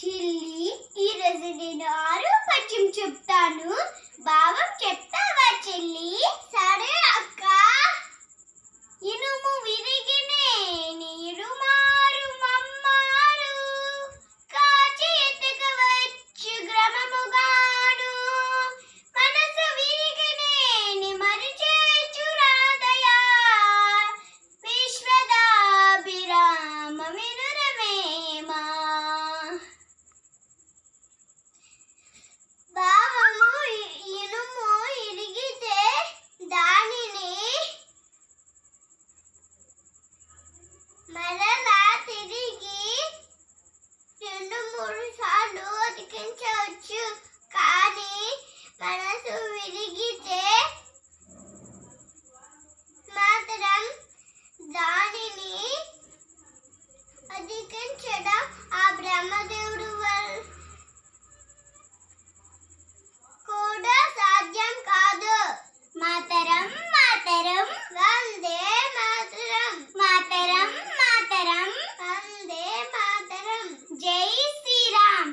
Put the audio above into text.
Chilli ഈ രസനാറ് మూడు సార్లు అతికించవచ్చు కానీ మనసు విరిగితే మాత్రం దానిని అధికించడం ఆ బ్రహ్మదేవుడు కూడా సాధ్యం కాదు. మాతరం మాతరం వందే మాతరం మాతరం మాతరం వందే మాతరం జై శ్రీరామ్